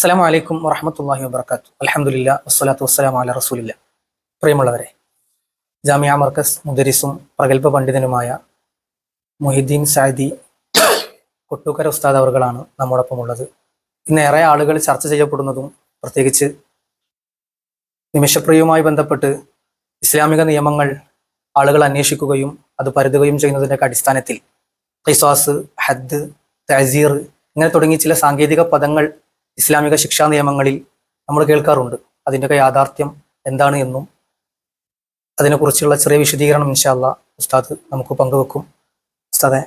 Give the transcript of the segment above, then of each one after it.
അസ്സലാമു വലൈക്കും വറഹമത്തല്ലാഹി വബർക്കാത്തു അലഹമുല്ല വസ്സലാത്തു വസ്സലാം അല റസൂലില്ല. പ്രിയമുള്ളവരെ ജാമിയ മർക്കസ് മുദരിസും പ്രഗത്ഭ പണ്ഡിതനുമായ മൊഹിദ്ദീൻ സാദി കൊട്ടൂക്കര ഉസ്താദ് അവർകളാണ് നമ്മോടൊപ്പം ഉള്ളത് ഇന്ന് ഏറെ ആളുകൾ ചർച്ച ചെയ്യപ്പെടുന്നതും പ്രത്യേകിച്ച് നിമിഷപ്രിയവുമായി ബന്ധപ്പെട്ട് ഇസ്ലാമിക നിയമങ്ങൾ ആളുകൾ അന്വേഷിക്കുകയും അത് പരുതുകയും ചെയ്യുന്നതിന്റെ അടിസ്ഥാനത്തിൽ ഖിസാസ് ഹദ് തസീർ ഇങ്ങനെ തുടങ്ങി ചില സാങ്കേതിക പദങ്ങൾ ഇസ്ലാമിക ശിക്ഷാ നിയമങ്ങളിൽ നമ്മൾ കേൾക്കാറുണ്ട്. അതിന്റെയൊക്കെ യാഥാർത്ഥ്യം എന്താണ് എന്നും അതിനെക്കുറിച്ചുള്ള ചെറിയ വിശദീകരണം ഇൻഷാല്ല ഉസ്താദ് നമുക്ക് പങ്കുവെക്കും. ഉസ്താദെ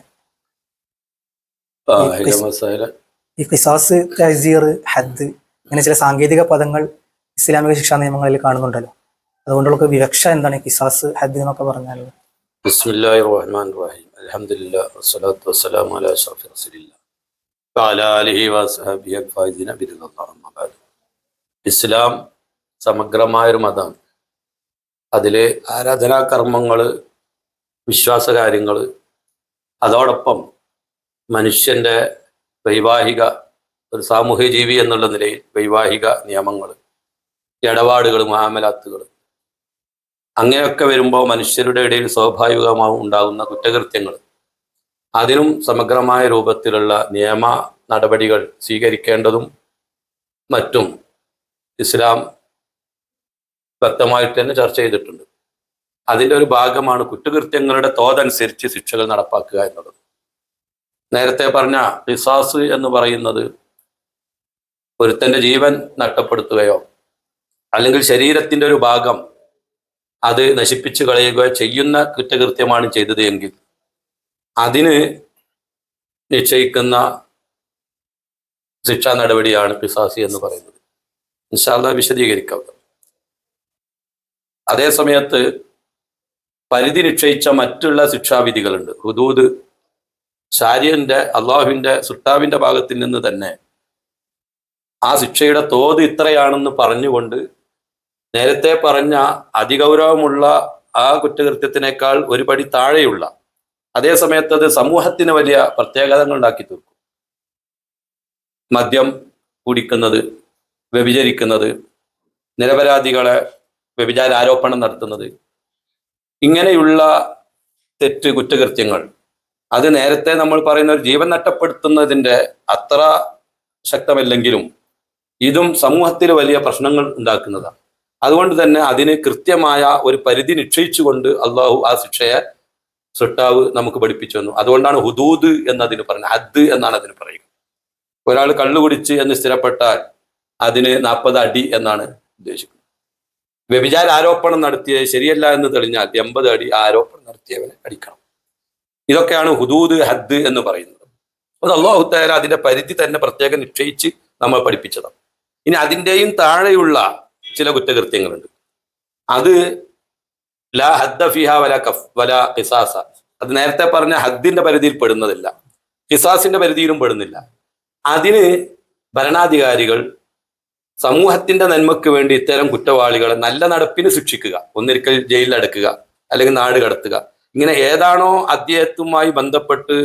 ഈ തസീർ ഹദ് ഇങ്ങനെ ചില സാങ്കേതിക പദങ്ങൾ ഇസ്ലാമിക ശിക്ഷാ നിയമങ്ങളിൽ കാണുന്നുണ്ടല്ലോ. അതുകൊണ്ടുള്ള വിവക്ഷ എന്താണ് കിസാസ് ഹദ് എന്നൊക്കെ പറഞ്ഞാൽ ബിസ്മില്ലാഹിർ റഹ്മാൻ റഹീം. അൽഹംദുലില്ലാഹി വസ്സലാത്തു വസ്സലാമു അലാ അഷ്റഫി റസൂലില്ലാ ഇസ്ലാം സമഗ്രമായൊരു മതമാണ്. അതിലെ ആരാധനാ കർമ്മങ്ങൾ വിശ്വാസ കാര്യങ്ങൾ അതോടൊപ്പം മനുഷ്യന്റെ വൈവാഹിക ഒരു സാമൂഹ്യ ജീവി എന്നുള്ള നിലയിൽ വൈവാഹിക നിയമങ്ങൾ ഇടപാടുകൾ മുഹാമലാത്തുകൾ. അങ്ങനെയൊക്കെ വരുമ്പോൾ മനുഷ്യരുടെ ഇടയിൽ സ്വാഭാവികമാവും ഉണ്ടാകുന്ന കുറ്റകൃത്യങ്ങൾ. അതിനും സമഗ്രമായ രൂപത്തിലുള്ള നിയമ നടപടികൾ സ്വീകരിക്കേണ്ടതും മറ്റും ഇസ്ലാം വ്യക്തമായിട്ട് തന്നെ ചർച്ച ചെയ്തിട്ടുണ്ട്. അതിന്റെ ഒരു ഭാഗമാണ് കുറ്റകൃത്യങ്ങളുടെ തോതനുസരിച്ച് ശിക്ഷകൾ നടപ്പാക്കുക എന്നുള്ളത്. നേരത്തെ പറഞ്ഞ റിസാസ് എന്ന് പറയുന്നത് ഒരുത്തന്റെ ജീവൻ നഷ്ടപ്പെടുത്തുകയോ അല്ലെങ്കിൽ ശരീരത്തിന്റെ ഒരു ഭാഗം അത് നശിപ്പിച്ചു കളയുകയോ ചെയ്യുന്ന കുറ്റകൃത്യമാണ് ചെയ്തത് എങ്കിൽ അതിന് നിശ്ചയിക്കുന്ന ശിക്ഷാ നടപടിയാണ് പിസാസി എന്ന് പറയുന്നത്. ഇൻഷാല്ല വിശദീകരിക്കാം. അതേ സമയത്ത് പരിധി നിശ്ചയിച്ച മറ്റുള്ള ശിക്ഷാവിധികളുണ്ട്. ഹുദൂദ് ശാര്യന്റെ അള്ളാഹുവിന്റെ സുട്ടാവിന്റെ ഭാഗത്തിൽ നിന്ന് തന്നെ ആ ശിക്ഷയുടെ തോത് ഇത്രയാണെന്ന് പറഞ്ഞുകൊണ്ട് നേരത്തെ പറഞ്ഞ അതിഗൗരവമുള്ള ആ കുറ്റകൃത്യത്തിനേക്കാൾ ഒരുപടി താഴെയുള്ള അതേ സമയത്ത് അത് സമൂഹത്തിന് വലിയ പ്രത്യാഘാതങ്ങൾ ഉണ്ടാക്കി തീർക്കും. മദ്യം കുടിക്കുന്നത് വ്യഭിചരിക്കുന്നത് നിരപരാധികളെ വ്യഭിചാര ആരോപണം നടത്തുന്നത് ഇങ്ങനെയുള്ള തെറ്റ് കുറ്റകൃത്യങ്ങൾ അത് നേരത്തെ നമ്മൾ പറയുന്ന ഒരു ജീവൻ നഷ്ടപ്പെടുത്തുന്നതിന്റെ അത്ര ശക്തമല്ലെങ്കിലും ഇതും സമൂഹത്തിൽ വലിയ പ്രശ്നങ്ങൾ ഉണ്ടാക്കുന്നതാണ്. അതുകൊണ്ട് തന്നെ അതിന് കൃത്യമായ ഒരു പരിധി നിശ്ചയിച്ചുകൊണ്ട് അള്ളാഹു ആ ശിക്ഷയെ സൃഷ്ടാവ് നമുക്ക് പഠിപ്പിച്ചു തന്നു. അതുകൊണ്ടാണ് ഹുദൂദ് എന്നതിന് പറഞ്ഞത് ഹദ് എന്നാണ് അതിന് പറയുക. ഒരാൾ കള്ളു കുടിച്ച് എന്ന് സ്ഥിരപ്പെട്ടാൽ അതിന് നാൽപ്പത് അടി എന്നാണ് ഉദ്ദേശിക്കുന്നത്. വ്യഭിചാര ആരോപണം നടത്തിയത് ശരിയല്ല എന്ന് തെളിഞ്ഞാൽ എൺപത് അടി ആരോപണം നടത്തിയവനെ അടിക്കണം. ഇതൊക്കെയാണ് ഹുദൂദ് ഹദ് എന്ന് പറയുന്നത്. അത് അള്ളാഹു തആല അതിന്റെ പരിധി തന്നെ പ്രത്യേകം നിശ്ചയിച്ച് നമ്മൾ പഠിപ്പിച്ചതാണ്. ഇനി അതിന്റെയും താഴെയുള്ള ചില കുറ്റകൃത്യങ്ങളുണ്ട്. അത് ലാ ഹദ്ദ ഫിഹ വല കഫ് വല കിസാസ അത് നേരത്തെ പറഞ്ഞ ഹദ്ദിന്റെ പരിധിയിൽ പെടുന്നതില്ല. കിസാസിന്റെ പരിധിയിലും പെടുന്നില്ല. അതിന് ഭരണാധികാരികൾ സമൂഹത്തിന്റെ നന്മയ്ക്ക് വേണ്ടി ഇത്തരം കുറ്റവാളികളെ നല്ല നടപ്പിന് ശിക്ഷിക്കുക. ഒന്നിരിക്കൽ ജയിലിൽ അടക്കുക അല്ലെങ്കിൽ നാട് കടത്തുക. ഇങ്ങനെ ഏതാണോ അദ്ദേഹത്തുമായി ബന്ധപ്പെട്ട്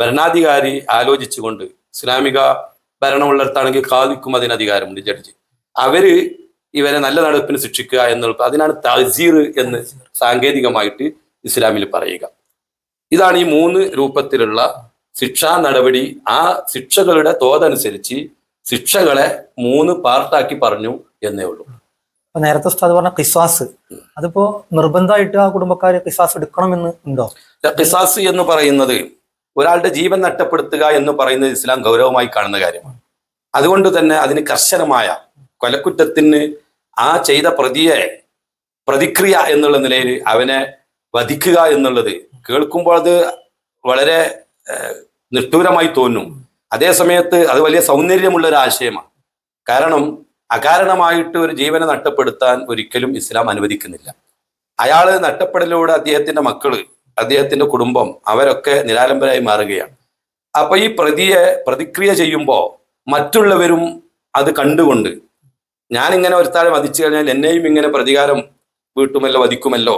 ഭരണാധികാരി ആലോചിച്ചുകൊണ്ട് ഇസ്ലാമിക ഭരണമുള്ളിടത്താണെങ്കിൽ കാതിക്കും അതിന് അധികാരമുണ്ട് ജഡ്ജി. അവർ ഇവരെ നല്ല നടപ്പിന് ശിക്ഷിക്കുക എന്നുള്ള അതിനാണ് തസീർ എന്ന് സാങ്കേതികമായിട്ട് ഇസ്ലാമിൽ പറയുക. ഇതാണ് ഈ മൂന്ന് രൂപത്തിലുള്ള ശിക്ഷാ നടപടി. ആ ശിക്ഷകളുടെ തോതനുസരിച്ച് ശിക്ഷകളെ മൂന്ന് പാർട്ടാക്കി പറഞ്ഞു എന്നേ ഉള്ളൂ. അപ്പൊ നേരത്തെ ഉസ്താദ് പറഞ്ഞ കിസാസ് അതിപ്പോ നിർബന്ധമായിട്ട് ആ കുടുംബക്കാര് ഖിസാസ് എടുക്കണമെന്ന് ഉണ്ടോ? ഖിസാസ് എന്ന് പറയുന്നത് ഒരാളുടെ ജീവൻ നഷ്ടപ്പെടുത്തുക എന്ന് പറയുന്നത് ഇസ്ലാം ഗൗരവമായി കാണുന്ന കാര്യമാണ്. അതുകൊണ്ട് തന്നെ അതിന് കർശനമായ കൊലക്കുറ്റത്തിന് ആ ചെയ്ത പ്രതിയെ പ്രതിക്രിയ എന്നുള്ള നിലയിൽ അവനെ വധിക്കുക എന്നുള്ളത് കേൾക്കുമ്പോൾ അത് വളരെ നിഷ്ഠൂരമായി തോന്നും. അതേ സമയത്ത് അത് വലിയ സൗന്ദര്യമുള്ള ഒരു ആശയമാണ്. കാരണം അകാരണമായിട്ട് ഒരു ജീവനെ നഷ്ടപ്പെടുത്താൻ ഒരിക്കലും ഇസ്ലാം അനുവദിക്കുന്നില്ല. അയാൾ നഷ്ടപ്പെടലിലൂടെ അദ്ദേഹത്തിന്റെ മക്കൾ അദ്ദേഹത്തിന്റെ കുടുംബം അവരൊക്കെ നിരാലംബരായി മാറുകയാണ്. അപ്പൊ ഈ പ്രതിയെ പ്രതിക്രിയ ചെയ്യുമ്പോൾ മറ്റുള്ളവരും അത് കണ്ടുകൊണ്ട് ഞാൻ ഇങ്ങനെ ഒരുത്താഴെ വധിച്ചു കഴിഞ്ഞാൽ എന്നെയും ഇങ്ങനെ പ്രതികാരം വീട്ടുമല്ലോ വധിക്കുമല്ലോ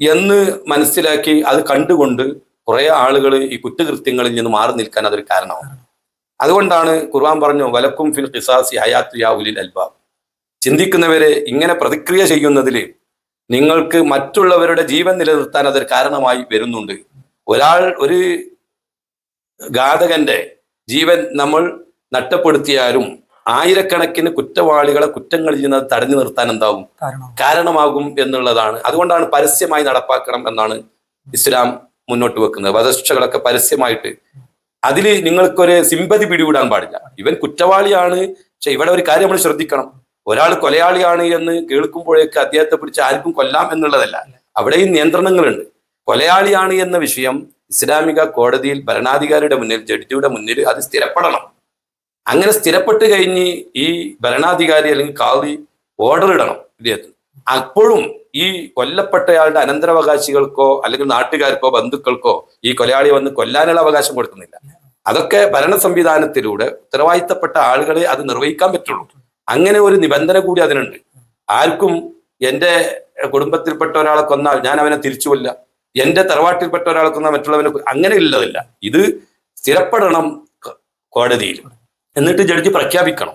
എന്ന് മനസ്സിലാക്കി അത് കണ്ടുകൊണ്ട് കുറെ ആളുകൾ ഈ കുറ്റകൃത്യങ്ങളിൽ നിന്ന് മാറി നിൽക്കാൻ അതൊരു കാരണമാണ്. അതുകൊണ്ടാണ് ഖുർആൻ പറഞ്ഞു വലക്കും ഫിൽ ഖിസാസി ഹയാത്തു യാ ഉലിൽ അൽബാബ്. ചിന്തിക്കുന്നവരെ ഇങ്ങനെ പ്രതിക്രിയ ചെയ്യുന്നതിൽ നിങ്ങൾക്ക് മറ്റുള്ളവരുടെ ജീവൻ നിലനിർത്താൻ അതൊരു കാരണമായി വരുന്നുണ്ട്. ഒരാൾ ഒരു ഘാതകന്റെ ജീവൻ നമ്മൾ നഷ്ടപ്പെടുത്തിയാലും ആയിരക്കണക്കിന് കുറ്റവാളികളെ കുറ്റങ്ങൾ ചെയ്യുന്നത് തടഞ്ഞു നിർത്താൻ എന്താവും? കാരണമാകും എന്നുള്ളതാണ്. അതുകൊണ്ടാണ് പരസ്യമായി നടപ്പാക്കണം എന്നാണ് ഇസ്ലാം മുന്നോട്ട് വെക്കുന്നത്. വധശിക്ഷകളൊക്കെ പരസ്യമായിട്ട്. അതിൽ നിങ്ങൾക്കൊരു സിമ്പതി പിടിവിടാൻ പാടില്ല. ഇവൻ കുറ്റവാളിയാണ്. പക്ഷെ ഇവിടെ ഒരു കാര്യം നമ്മൾ ശ്രദ്ധിക്കണം. ഒരാൾ കൊലയാളിയാണ് എന്ന് കേൾക്കുമ്പോഴേക്ക് അദ്ദേഹത്തെ പിടിച്ച് ആർക്കും കൊല്ലാം എന്നുള്ളതല്ല. അവിടെയും നിയന്ത്രണങ്ങളുണ്ട്. കൊലയാളിയാണ് എന്ന വിഷയം ഇസ്ലാമിക കോടതിയിൽ ഭരണാധികാരിയുടെ മുന്നിൽ ജഡ്ജിയുടെ മുന്നിൽ അത് സ്ഥിരപ്പെടണം. അങ്ങനെ സ്ഥിരപ്പെട്ട് കഴിഞ്ഞ് ഈ ഭരണാധികാരി അല്ലെങ്കിൽ കാളി ഓർഡർ ഇടണം ഇദ്ദേഹത്തിന്. അപ്പോഴും ഈ കൊല്ലപ്പെട്ടയാളുടെ അനന്തരാവകാശികൾക്കോ അല്ലെങ്കിൽ നാട്ടുകാർക്കോ ബന്ധുക്കൾക്കോ ഈ കൊലയാളി വന്ന് കൊല്ലാനുള്ള അവകാശം കൊടുക്കുന്നില്ല. അതൊക്കെ ഭരണ സംവിധാനത്തിലൂടെ ഉത്തരവാദിത്തപ്പെട്ട ആളുകളെ അത് നിർവഹിക്കാൻ പറ്റുള്ളൂ. അങ്ങനെ ഒരു നിബന്ധന കൂടി അതിനുണ്ട്. ആർക്കും എന്റെ കുടുംബത്തിൽപ്പെട്ട ഒരാളെ കൊന്നാൽ ഞാൻ അവനെ തിരിച്ചു കൊല്ല. എന്റെ തറവാട്ടിൽപ്പെട്ട ഒരാളെ കൊന്നാൽ മറ്റുള്ളവനെ അങ്ങനെ ഉള്ളതില്ല. ഇത് സ്ഥിരപ്പെടണം കോടതിയിൽ എന്നിട്ട് ജഡ്ജി പ്രഖ്യാപിക്കണം.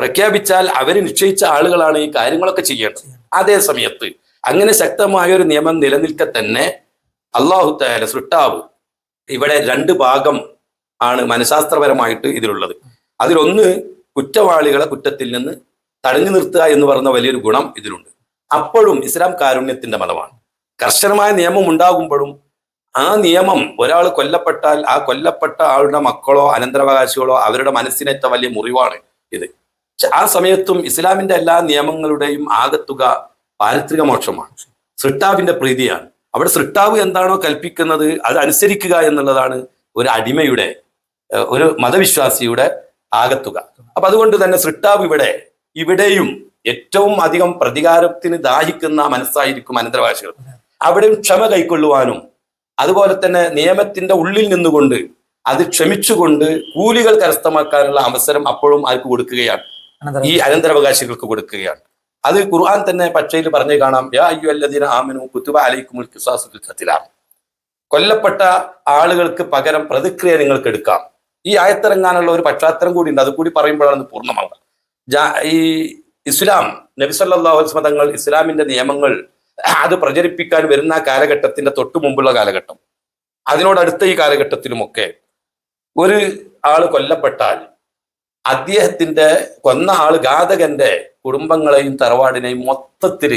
പ്രഖ്യാപിച്ചാൽ അവർ നിശ്ചയിച്ച ആളുകളാണ് ഈ കാര്യങ്ങളൊക്കെ ചെയ്യേണ്ടത്. അതേ സമയത്ത് അങ്ങനെ ശക്തമായ ഒരു നിയമം നിലനിൽക്കെ തന്നെ അള്ളാഹു താല സൃഷ്ടാവ് ഇവിടെ രണ്ട് ഭാഗം ആണ് മനഃശാസ്ത്രപരമായിട്ട് ഇതിലുള്ളത്. അതിലൊന്ന് കുറ്റവാളികളെ കുറ്റത്തിൽ നിന്ന് തടഞ്ഞു നിർത്തുക എന്ന് പറയുന്ന വലിയൊരു ഗുണം ഇതിലുണ്ട്. അപ്പോഴും ഇസ്ലാം കാരുണ്യത്തിന്റെ മതമാണ്. കർശനമായ നിയമം ഉണ്ടാകുമ്പോഴും ആ നിയമം ഒരാൾ കൊല്ലപ്പെട്ടാൽ ആ കൊല്ലപ്പെട്ട ആളുടെ മക്കളോ അനന്തരാവകാശികളോ അവരുടെ മനസ്സിനേറ്റ വലിയ മുറിവാണ് ഇത്. ആ സമയത്തും ഇസ്ലാമിന്റെ എല്ലാ നിയമങ്ങളുടെയും ആകത്തുക പാരിത്രിക മോക്ഷമാണ് സൃഷ്ടാവിന്റെ പ്രീതിയാണ്. അവിടെ സൃഷ്ടാവ് എന്താണോ കൽപ്പിക്കുന്നത് അത് അനുസരിക്കുക എന്നുള്ളതാണ് ഒരു അടിമയുടെ ഒരു മതവിശ്വാസിയുടെ ആകത്തുക. അപ്പൊ അതുകൊണ്ട് തന്നെ സൃഷ്ടാവ് ഇവിടെ ഇവിടെയും ഏറ്റവും അധികം പ്രതികാരത്തിന് ദാഹിക്കുന്ന മനസ്സായിരിക്കും അനന്തരവാശികൾ അവിടെയും ക്ഷമ കൈക്കൊള്ളുവാനും അതുപോലെ തന്നെ നിയമത്തിന്റെ ഉള്ളിൽ നിന്നുകൊണ്ട് അത് ക്ഷമിച്ചുകൊണ്ട് കൂലികൾ കരസ്ഥമാക്കാനുള്ള അവസരം അപ്പോഴും ആർക്ക് കൊടുക്കുകയാണ്? ഈ അനന്തരാവകാശികൾക്ക്. കൊടുക്കുകയാണ്. അത് ഖുർആൻ തന്നെ പച്ചയിൽ പറഞ്ഞു കാണാം യാ അയ്യു അല്ലദീന ആമനു കുത്തുബ അലൈക്കുമുൽ ഫിൽ കൊല്ലപ്പെട്ട ആളുകൾക്ക് പകരം പ്രതിക്രിയ നിങ്ങൾക്ക് എടുക്കാം. ഈ ആയത്തിറങ്ങാനുള്ള ഒരു പശ്ചാത്തലം കൂടി ഉണ്ട്. അത് കൂടി പറയുമ്പോഴാണ് പൂർണമാവുക. ഈ ഇസ്ലാം നബിസല്ലാഹു വസ്ലമ തങ്ങൾ ഇസ്ലാമിന്റെ നിയമങ്ങൾ അത് പ്രചരിപ്പിക്കാൻ വരുന്ന ആ കാലഘട്ടത്തിന്റെ തൊട്ടു മുമ്പുള്ള കാലഘട്ടം. അതിനോടടുത്ത ഈ കാലഘട്ടത്തിലുമൊക്കെ ഒരു ആൾ കൊല്ലപ്പെട്ടാൽ അദ്ദേഹത്തിന്റെ കൊന്ന ആൾ ഘാതകന്റെ കുടുംബങ്ങളെയും തറവാടിനെയും മൊത്തത്തിൽ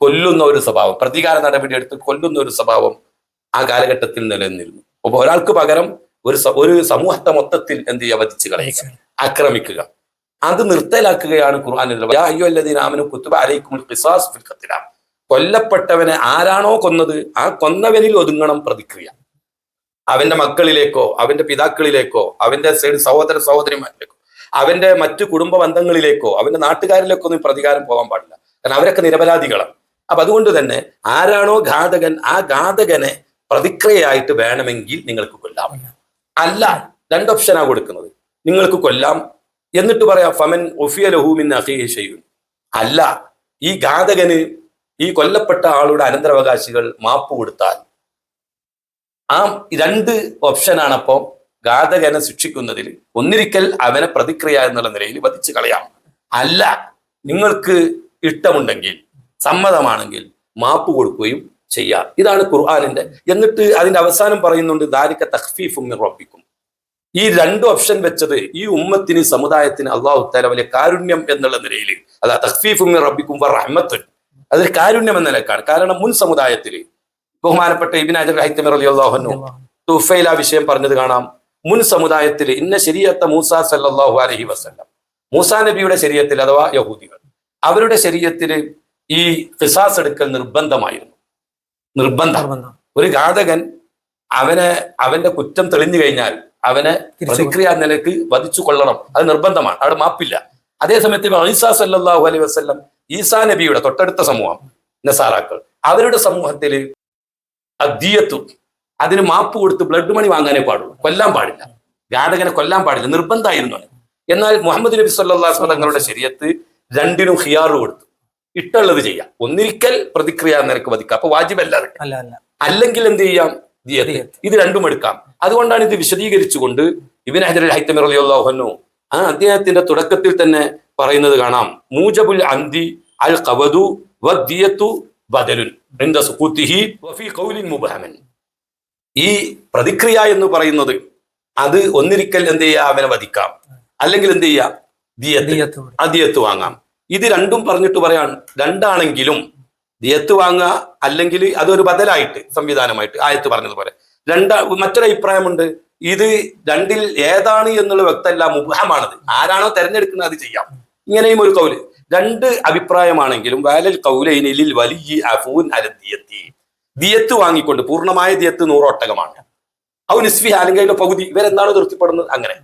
കൊല്ലുന്ന ഒരു സ്വഭാവം പ്രതികാര നടപടി എടുത്ത് കൊല്ലുന്ന ഒരു സ്വഭാവം ആ കാലഘട്ടത്തിൽ നിലനിന്നിരുന്നു. അപ്പൊ ഒരാൾക്ക് പകരം ഒരു ഒരു സമൂഹത്തെ മൊത്തത്തിൽ എന്ത് ചെയ്യുക? വധിച്ചു കളയുക ആക്രമിക്കുക. അത് നിർത്തലാക്കുകയാണ് ഖുർആാനിൽ. യാ അയ്യുഹല്ലദീന ആമനു കുത്തുബ അലൈക്കും ഖിസാസ് ഫിൽ ഖത്ല. കൊല്ലപ്പെട്ടവനെ ആരാണോ കൊന്നത് ആ കൊന്നവനിൽ ഒതുങ്ങണം പ്രതിക്രിയ. അവന്റെ മക്കളിലേക്കോ അവന്റെ പിതാക്കളിലേക്കോ അവന്റെ സഹോദര സഹോദരിമാരിലേക്കോ അവന്റെ മറ്റു കുടുംബ ബന്ധങ്ങളിലേക്കോ അവന്റെ നാട്ടുകാരിലേക്കോ ഒന്നും പ്രതികാരം പോകാൻ പാടില്ല. കാരണം അവരൊക്കെ നിരപരാധികളാണ്. അപ്പൊ അതുകൊണ്ട് തന്നെ ആരാണോ ഘാതകൻ ആ ഘാതകനെ പ്രതിക്രിയയായിട്ട് വേണമെങ്കിൽ നിങ്ങൾക്ക് കൊല്ലാം. അല്ല രണ്ട് ഓപ്ഷനാണ് കൊടുക്കുന്നത്. നിങ്ങൾക്ക് കൊല്ലാം. എന്നിട്ട് പറയാം ഫമൻ ഒഫിയ ലഹൂമിൻ ചെയ്യും അല്ല ഈ ഘാതകന് ഈ കൊല്ലപ്പെട്ട ആളുടെ അനന്തരാവകാശികൾ മാപ്പ് കൊടുത്താൽ. ആ രണ്ട് ഓപ്ഷനാണ് അപ്പോൾ ഘാതകനെ ശിക്ഷിക്കുന്നതിൽ ഒന്നിരിക്കൽ അവനെ പ്രതിക്രിയ എന്നുള്ള നിലയിൽ വധിച്ചു കളയാം. അല്ല നിങ്ങൾക്ക് ഇഷ്ടമുണ്ടെങ്കിൽ സമ്മതമാണെങ്കിൽ മാപ്പ് കൊടുക്കുകയും ചെയ്യാം. ഇതാണ് ഖുർആാനിന്റെ എന്നിട്ട് അതിന്റെ അവസാനം പറയുന്നുണ്ട് ദാരിക്ക തഖ്ഫീഫും റബ്ബിക്കും. ഈ രണ്ട് ഓപ്ഷൻ വെച്ചത് ഈ ഉമ്മത്തിന് സമുദായത്തിന് അള്ളാഹു തആല വലിയ കാരുണ്യം എന്നുള്ള നിലയിൽ. അതാ തഖ്ഫീഫും റബ്ബിക്കും റഹ്മത്തുൻ അതൊരു കാരുണ്യം എന്ന നിലക്കാണ്. കാരണം മുൻ സമുദായത്തിൽ ബഹുമാനപ്പെട്ട ഇബിൻ അജർ ഹൈത്തമർ അലി അള്ളാഹുനു തുഫയിൽ ആ വിഷയം പറഞ്ഞത് കാണാം. മുൻ സമുദായത്തിൽ ഇന്ന ശരിയത്ത മൂസ സല്ലാഹു അലഹി വസല്ലം. മൂസാ നബിയുടെ ശരീരത്തിൽ അഥവാ യഹൂദികൾ അവരുടെ ശരീരത്തിൽ ഈ ഫിസാസ് എടുക്കൽ നിർബന്ധമായിരുന്നു. നിർബന്ധം. ഒരു ഘാതകൻ അവനെ അവന്റെ കുറ്റം തെളിഞ്ഞു കഴിഞ്ഞാൽ അവനെ പ്രതിക്രിയ നിലയ്ക്ക് വധിച്ചു കൊള്ളണം. അത് നിർബന്ധമാണ്. അവിടെ മാപ്പില്ല. അതേസമയത്ത് ഈസാ സല്ലാഹു അലൈഹി വസല്ലം ഈസാ നബിയുടെ തൊട്ടടുത്ത സമൂഹം നസാറാക്കൾ. അവരുടെ സമൂഹത്തിൽ അദ്ദിയത്തു അതിന് മാപ്പ് കൊടുത്ത് ബ്ലഡ് മണി വാങ്ങാനേ പാടുള്ളൂ. കൊല്ലാൻ പാടില്ല. ഘാതകനെ കൊല്ലാൻ പാടില്ല. നിർബന്ധമായിരുന്നു എന്നാൽ മുഹമ്മദ് നബി സല്ലാസ് തങ്ങളുടെ ശരീരത്ത് രണ്ടിനും ഹിയാറ് കൊടുത്തു. ഇട്ടുള്ളത് ചെയ്യാം. ഒന്നിരിക്കൽ പ്രതിക്രിയ നിനക്ക് വധിക്കാം. അപ്പൊ വാജിബല്ല അല്ലെങ്കിൽ എന്ത് ചെയ്യാം. ഇത് രണ്ടും എടുക്കാം. അതുകൊണ്ടാണ് ഇത് വിശദീകരിച്ചുകൊണ്ട് ഇബിൻ ഹജർ ഹൈത്തമിർ അലിയുള്ളാഹു ആ അദ്ദേഹത്തിന്റെ തുടക്കത്തിൽ തന്നെ പറയുന്നത് കാണാം. മൂജബുൽ അന്തി അൽ ഖവദു വദ്ദിയത്തു ബദലുൻ മുബഹമൻ. ഈ പ്രതിക്രിയ എന്ന് പറയുന്നത് അത് ഒന്നിരിക്കൽ എന്ത് ചെയ്യുക? അവനെ വധിക്കാം. അല്ലെങ്കിൽ എന്ത് ചെയ്യുക? ദിയത്ത്. വാങ്ങാം. ഇത് രണ്ടും പറഞ്ഞിട്ട് പറയാൻ രണ്ടാണെങ്കിലും ദിയത്ത് വാങ്ങുക അല്ലെങ്കിൽ അതൊരു ബദലായിട്ട് സംവിധാനമായിട്ട് ആയത്ത് പറഞ്ഞതുപോലെ. രണ്ടാ മറ്റൊരു അഭിപ്രായമുണ്ട് ഇത് രണ്ടിൽ ഏതാണ് എന്നുള്ള വ്യക്തമല്ല മുബഹമാണത്. ആരാണോ തെരഞ്ഞെടുക്കുന്നത് അത് ചെയ്യാം. ഇങ്ങനെയും ഒരു കൗൽ. രണ്ട് അഭിപ്രായമാണെങ്കിലും വാലൽ കൗലൈനിലിൽ വലിയ അഫൂൻ അല ദിയത്തി. ദിയത്ത് വാങ്ങിക്കൊണ്ട് പൂർണമായ ദിയത്ത് നൂറൊട്ടകമാണ്. ഔ നിസ്ഫി അല്ലെങ്കിൽ അതിന്റെ പകുതി. ഇവരെന്താണോ തൃപ്തിപ്പെടുന്നത്? അങ്ങനെ.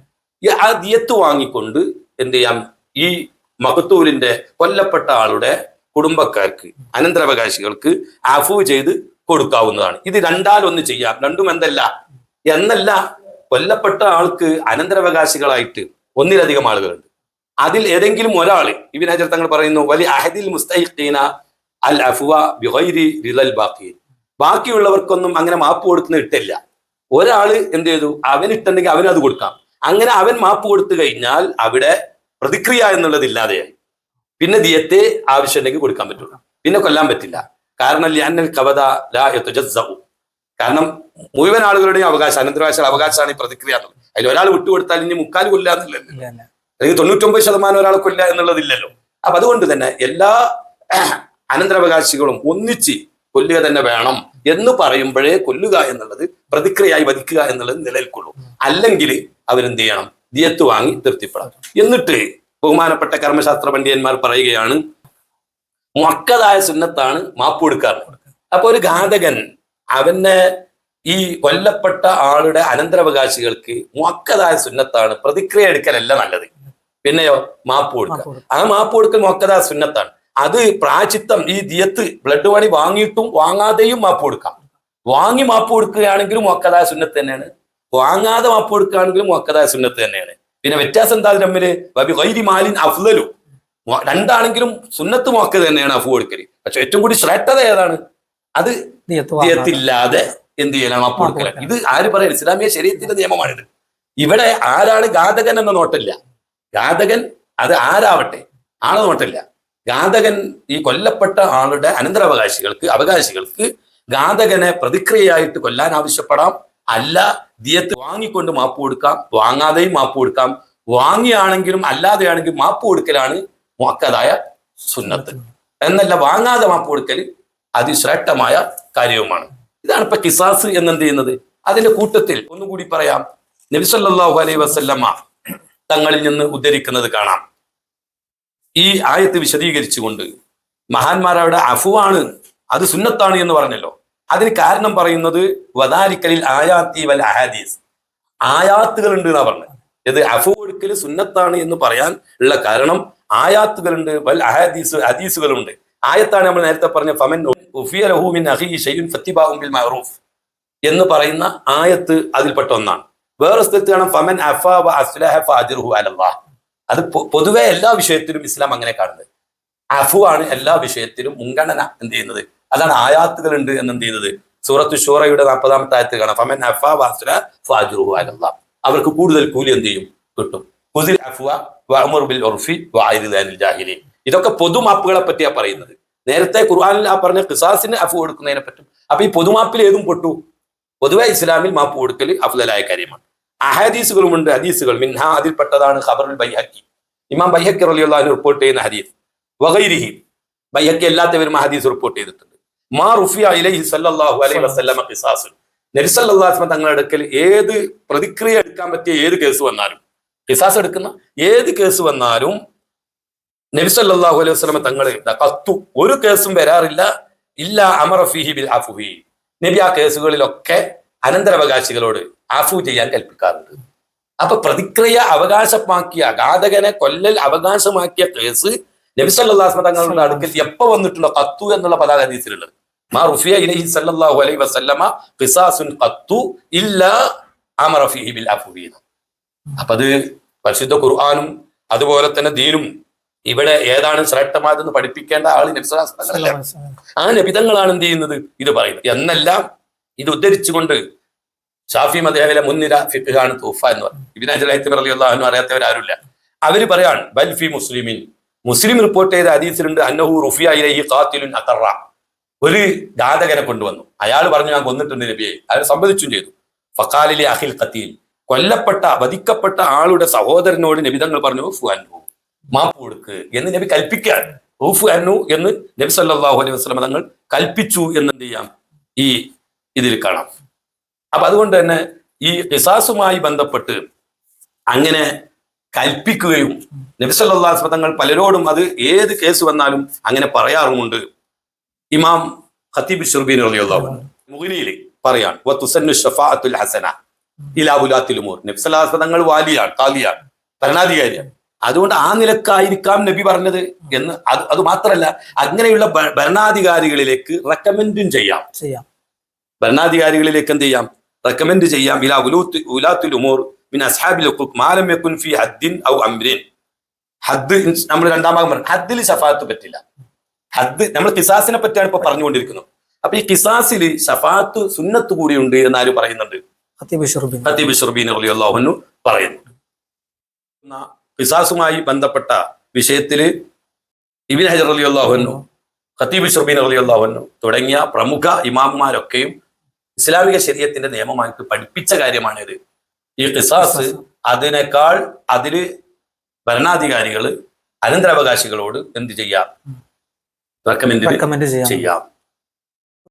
ആ ദിയത്ത് വാങ്ങിക്കൊണ്ട് എന്ത് ചെയ്യാം? ഈ മഹത്തൂരിന്റെ കൊല്ലപ്പെട്ട ആളുടെ കുടുംബക്കാർക്ക് അനന്തരാവകാശികൾക്ക് അഫൂ ചെയ്ത് കൊടുക്കാവുന്നതാണ്. ഇത് രണ്ടാലൊന്ന് ചെയ്യാം. രണ്ടും എന്തല്ല? എന്നല്ല. കൊല്ലപ്പെട്ട ആൾക്ക് അനന്തരവകാശികളായിട്ട് ഒന്നിലധികം ആളുകളുണ്ട്. അതിൽ ഏതെങ്കിലും ഒരാൾ ഇബിൻ ഹജർ തങ്ങൾ പറയുന്നു വലി അഹദിൽ മുസ്തഹിഖീന അൽ അഫുവ റിലൽ ബാക്കി ബാക്കിയുള്ളവർക്കൊന്നും അങ്ങനെ മാപ്പ് കൊടുക്കുന്ന ഇട്ടില്ല. ഒരാൾ എന്ത് ചെയ്തു? അവൻ ഇട്ടുണ്ടെങ്കിൽ അവൻ അത് കൊടുക്കാം. അങ്ങനെ അവൻ മാപ്പ് കൊടുത്തു കഴിഞ്ഞാൽ അവിടെ പ്രതിക്രിയ എന്നുള്ളത് ഇല്ലാതെയായി. പിന്നെ ദിയത്തെ ആവശ്യമുണ്ടെങ്കിൽ കൊടുക്കാൻ പറ്റുള്ളൂ. പിന്നെ കൊല്ലാൻ പറ്റില്ല. കാരണം ലിയന്നൽ കവത ലാ യതുജസ്സഉ. കാരണം മുഴുവൻ ആളുകളുടെയും അവകാശം അനന്തരവകാശികളുടെ അവകാശമാണ് ഈ പ്രതിക്രിയ എന്നുള്ളത്. അതിൽ ഒരാൾ വിട്ടുകൊടുത്താൽ ഇനി മുക്കാൽ ഇല്ല. അല്ലെങ്കിൽ തൊണ്ണൂറ്റൊമ്പത് ശതമാനം ഒരാളെ കൊല്ല എന്നുള്ളതില്ലല്ലോ. അപ്പൊ അതുകൊണ്ട് തന്നെ എല്ലാ അനന്തരാവകാശികളും ഒന്നിച്ച് കൊല്ലുക തന്നെ വേണം എന്ന് പറയുമ്പോഴേ കൊല്ലുക എന്നുള്ളത് പ്രതിക്രിയയായി വധിക്കുക എന്നുള്ളത് നിലനിൽക്കുള്ളൂ. അല്ലെങ്കിൽ അവരെന്ത് ചെയ്യണം? ദിയത്ത് വാങ്ങി തൃപ്തിപ്പെടാം എന്നിട്ട് ബഹുമാനപ്പെട്ട കർമ്മശാസ്ത്ര പണ്ഡിതന്മാർ പറയുകയാണ് മക്കതായ സുന്നത്താണ് മാപ്പ് കൊടുക്കാറ് അപ്പൊ ഒരു ഘാതകൻ അവനെ ഈ കൊല്ലപ്പെട്ട ആളുടെ അനന്തരാവകാശികൾക്ക് മുക്കതായ സുന്നത്താണ്. പ്രതിക്രിയ എടുക്കലല്ല നല്ലത്. പിന്നെയോ മാപ്പ് കൊടുക്കുക ആ മാപ്പ് കൊടുക്കൽ മുക്കതായ സുന്നത്താണ്. അത് പ്രാചിത്തം ഈ ദിയത്ത് ബ്ലഡ് പണി വാങ്ങിയിട്ടും വാങ്ങാതെയും മാപ്പ് കൊടുക്കാം. വാങ്ങി മാപ്പ് കൊടുക്കുകയാണെങ്കിലും മുക്കതായ സുന്നത്ത് തന്നെയാണ്. വാങ്ങാതെ മാപ്പ് കൊടുക്കുകയാണെങ്കിലും മുക്കതായ സുന്നത്ത് തന്നെയാണ്. പിന്നെ വ്യത്യാസം എന്താ തമ്മിൽ? വബി ഗൈരി മാലിൻ അഫ്ലലു. രണ്ടാണെങ്കിലും സുന്നത്ത് മുക്കത് തന്നെയാണ് അഫു കൊടുക്കൽ. പക്ഷെ ഏറ്റവും കൂടി ശ്രേഷ്ഠത ഏതാണ്? അത് ദിയത്ത് വാങ്ങാതെ. എന്ത് കൊടുക്കല കൊടുക്കണം. ഇത് ആര് പറയാൻ ഇസ്ലാമിക ശരീരത്തിന്റെ നിയമമാണിത്. ഇവിടെ ആരാണ് ഘാതകൻ എന്ന നോട്ടില്ല. ഘാതകൻ അത് ആരാവട്ടെ? ആണെന്ന് നോട്ടില്ല. ഘാതകൻ ഈ കൊല്ലപ്പെട്ട ആളുടെ അനന്തരാവകാശികൾക്ക് അവകാശികൾക്ക് ഘാതകനെ പ്രതിക്രിയയായിട്ട് കൊല്ലാൻ ആവശ്യപ്പെടാം. അല്ല ദിയത്ത് വാങ്ങിക്കൊണ്ട് മാപ്പ് കൊടുക്കാം. വാങ്ങാതെയും മാപ്പ് കൊടുക്കാം. വാങ്ങിയാണെങ്കിലും അല്ലാതെയാണെങ്കിലും മാപ്പ് കൊടുക്കലാണ് മുക്കതായ സുന്നത്ത്. എന്നല്ല വാങ്ങാതെ മാപ്പ് കൊടുക്കൽ അതിശ്രേഷ്ഠമായ കാര്യവുമാണ്. ഇതാണ് ഇപ്പൊ കിസാസ് എന്നെന്ത് ചെയ്യുന്നത്? അതിന്റെ കൂട്ടത്തിൽ ഒന്നുകൂടി പറയാം. നബിസല്ലാഹു അലൈഹി വസല്ലമ്മ തങ്ങളിൽ നിന്ന് ഉദ്ധരിക്കുന്നത് കാണാം. ഈ ആയത്ത് വിശദീകരിച്ചുകൊണ്ട് മഹാന്മാരവിടെ അഫുവാണ് അത് സുന്നത്താണ് എന്ന് പറഞ്ഞല്ലോ. അതിന് കാരണം പറയുന്നത് വദാലിക്കലിൽ ആയാത്തി വൽ അഹാദീസ്. ആയാത്തുകൾ ഉണ്ട് എന്നാ പറഞ്ഞത്. ഇത് അഫു കൊടുക്കൽ സുന്നത്താണ് എന്ന് പറയാൻ ഉള്ള കാരണം ആയാത്തുകളുണ്ട് വൽ അഹാദീസ് ഹദീസുകളുണ്ട്. ആയത്താണ് നമ്മൾ നേരത്തെ പറഞ്ഞ ഫമൻ മഅറൂഫ് എന്ന് പറയുന്ന ആയത്ത് അതിൽപ്പെട്ട ഒന്നാണ്. വേറെ സ്ഥലത്ത് കാണാം ഫമൻ അഫാ വ അസ്ലഹ അത് പൊതുവെ എല്ലാ വിഷയത്തിലും ഇസ്ലാം അങ്ങനെ കാണുന്നത്. അഫു ആണ് എല്ലാ വിഷയത്തിലും മുൻഗണന എന്ത് ചെയ്യുന്നത്? അതാണ് ആയാത്തുകൾ ഉണ്ട് എന്ന് എന്ത് ചെയ്യുന്നത്? സൂറത്ത് ഷൂറയുടെ നാൽപ്പതാമത്തെ ആയത്ത് കാണാം ഫമൻ അഫാ അലല്ലാഹ് അവർക്ക് കൂടുതൽ കൂലി എന്ത് ചെയ്യും? കിട്ടും. ബിൽ ഉർഫി ജാഹിലീൻ. ഇതൊക്കെ പൊതുമാപ്പുകളെ പറ്റിയാ പറയുന്നത്. നേരത്തെ ഖുർആാനിൽ ആ പറഞ്ഞ ഖിസാസിന് അഫു കൊടുക്കുന്നതിനെ പറ്റും. അപ്പൊ ഈ പൊതുമാപ്പിൽ ഏതും പൊട്ടു. പൊതുവെ ഇസ്ലാമിൽ മാപ്പ് കൊടുക്കൽ അഫ്ലലായ കാര്യമാണ്. അഹദീസുകളുമുണ്ട് ഹദീസുകൾ. മിൻഹ അതിൽപ്പെട്ടതാണ് ഖബറുൽ ബൈഹക്കി. ഇമാം ബൈഹക്കി റലിയുള്ള റിപ്പോർട്ട് ചെയ്യുന്ന ഹദീസ്. വഗൈരിഹി. ബൈഹക്കി എല്ലാത്തവരും ആ ഹദീസ് റിപ്പോർട്ട് ചെയ്തിട്ടുണ്ട്. മാ റുഫിയ ഇലൈഹി സല്ലാഹു അലൈഹി വസല്ലമ ഖിസാസുൻ. നബി സല്ലല്ലാഹു തങ്ങളുടെ അടുക്കൽ ഏത് പ്രതിക്രിയ എടുക്കാൻ പറ്റിയ ഏത് കേസ് വന്നാലും ഖിസാസ് എടുക്കുന്ന ഏത് കേസ് വന്നാലും നബി സല്ലല്ലാഹു അലൈഹി വസ്ലമ തങ്ങൾ കത്തു ഒരു കേസും വരാറില്ല. ഇല്ല അമർ ഫീഹി ബിൽ അഫുഹി നബി ആ കേസുകളിലൊക്കെ അനന്തരാവകാശികളോട് ആഫു ചെയ്യാൻ കൽപ്പിക്കാറുണ്ട് അപ്പൊ പ്രതിക്രിയ അവകാശമാക്കിയ ഘാതകനെ കൊല്ലൽ അവകാശമാക്കിയ കേസ് നബി സല്ലല്ലാഹു തങ്ങളുടെ അടുക്കൽ എപ്പോ വന്നിട്ടുണ്ടോ? കത്തു എന്നുള്ള പതാക ഹദീസിലുള്ളത് മാ റുഫിയ ഇലൈഹി സല്ലല്ലാഹു അലൈഹി വസല്ലമ ഫിസാസുൻ ഖത്തു ഇല്ല ഫീഹി ബിൽ അഫുഹി അപ്പൊ അത് പരിശുദ്ധ ഖുർആാനും അതുപോലെ തന്നെ ദീനും ഇവിടെ ഏതാണ് ശ്രേഷ്ഠമായതെന്ന് പഠിപ്പിക്കേണ്ട ആൾ ആ നബിതങ്ങളാണ് എന്ത് ചെയ്യുന്നത്? ഇത് പറയുന്നത്. എന്നെല്ലാം ഇത് ഉദ്ധരിച്ചുകൊണ്ട് ഷാഫി മദേഹലെ മുൻനിര ഫിഖാണ് തൂഫ എന്ന് പറയും. ഇബിൻ അജലഹത്തി പറയുള്ളഹാനും അറിയാത്തവരാരുമില്ല അവർ പറയാണ് ബൽഫി മുസ്ലിമിൻ. മുസ്ലിം റിപ്പോർട്ട് ചെയ്ത ഹദീസിലുണ്ട് അന്നഹു റുഫിയ ഖാത്തിലുൻ ഒരു ഘാതകനെ കൊണ്ടുവന്നു. അയാൾ പറഞ്ഞു ഞാൻ കൊന്നിട്ടുണ്ട് നബിയെ. അയാൾ സമ്മതിച്ചും ചെയ്തു. ഫക്കാലിലെ അഖിൽ ഖത്തീൽ. കൊല്ലപ്പെട്ട വധിക്കപ്പെട്ട ആളുടെ സഹോദരനോട് നബിതങ്ങൾ പറഞ്ഞു "ഉഫു അൻഹു. മാപ്പ് കൊടുക്ക് എന്ന് നബി കൽപ്പിക്കാൻ. ഊഫ് അനു എന്ന് നബി സല്ലാഹു അലൈഹി വസല്ലം തങ്ങൾ കൽപ്പിച്ചു എന്ന് എന്ത് ചെയ്യാം? ഈ ഇതിൽ കാണാം. അപ്പൊ അതുകൊണ്ട് തന്നെ ഈ റിസാസുമായി ബന്ധപ്പെട്ട് അങ്ങനെ കൽപ്പിക്കുകയും നബി അലൈഹി തങ്ങൾ പലരോടും അത് ഏത് കേസ് വന്നാലും അങ്ങനെ പറയാറുമുണ്ട്. ഇമാം ഖത്തീബ് ഷുർബീൻ റളിയല്ലാഹു പറയാണ് പറയാൻ വതുസന്നു ഷഫാഅത്തുൽ ഹസന ഇലാബുലാത്തിൽ ഉമൂർ. നബി തങ്ങൾ വാലിയാണ് കാലിയാണ് ഭരണാധികാരിയാണ്. അതുകൊണ്ട് ആ നിലക്കായിരിക്കാം നബി പറഞ്ഞത് എന്ന് അത് അത് മാത്രമല്ല അങ്ങനെയുള്ള ഭരണാധികാരികളിലേക്ക് റെക്കമെൻഡും ചെയ്യാം. ചെയ്യാം. ഭരണാധികാരികളിലേക്ക് എന്ത് ചെയ്യാം? റെക്കമെൻഡ് ചെയ്യാം. ഇലാ ഉലൂത്ത് ഉലാത്തുൽ ഉമൂർ മിൻ അസ്ഹാബിൽ മാലം ഫി ഹദ്ദിൻ ഔ അംരിൻ. ഹദ് നമ്മൾ രണ്ടാം ഭാഗം പറഞ്ഞു. ഹദ്ദിൽ ഷഫാത്ത് പറ്റില്ല. ഹദ് നമ്മൾ കിസാസിനെ പറ്റിയാണ് ഇപ്പൊ പറഞ്ഞുകൊണ്ടിരിക്കുന്നത്. അപ്പൊ ഈ കിസാസിൽ ഷഫാത്ത് സുന്നത്ത് കൂടിയുണ്ട് എന്ന് ആര് പറയുന്നുണ്ട്? ഷുർബിൻ. ഷുർബീൻ പറയുന്നു. എന്നാ ഖിസാസുമായി ബന്ധപ്പെട്ട വിഷയത്തിൽ ഇബിൻ ഹജർ അലി അള്ളാഹുനു ഖത്തീബ് ഷുർബീൻ അലി അള്ളാഹുനു തുടങ്ങിയ പ്രമുഖ ഇമാമുമാരൊക്കെയും ഇസ്ലാമിക ശരീരത്തിന്റെ നിയമമായിട്ട് പഠിപ്പിച്ച കാര്യമാണിത്. ഈ ഖിസാസ് അതിനേക്കാൾ അതിൽ ഭരണാധികാരികൾ അനന്തരാവകാശികളോട് എന്ത് ചെയ്യാം? റെക്കമെൻഡ് ചെയ്യാം. ചെയ്യാം.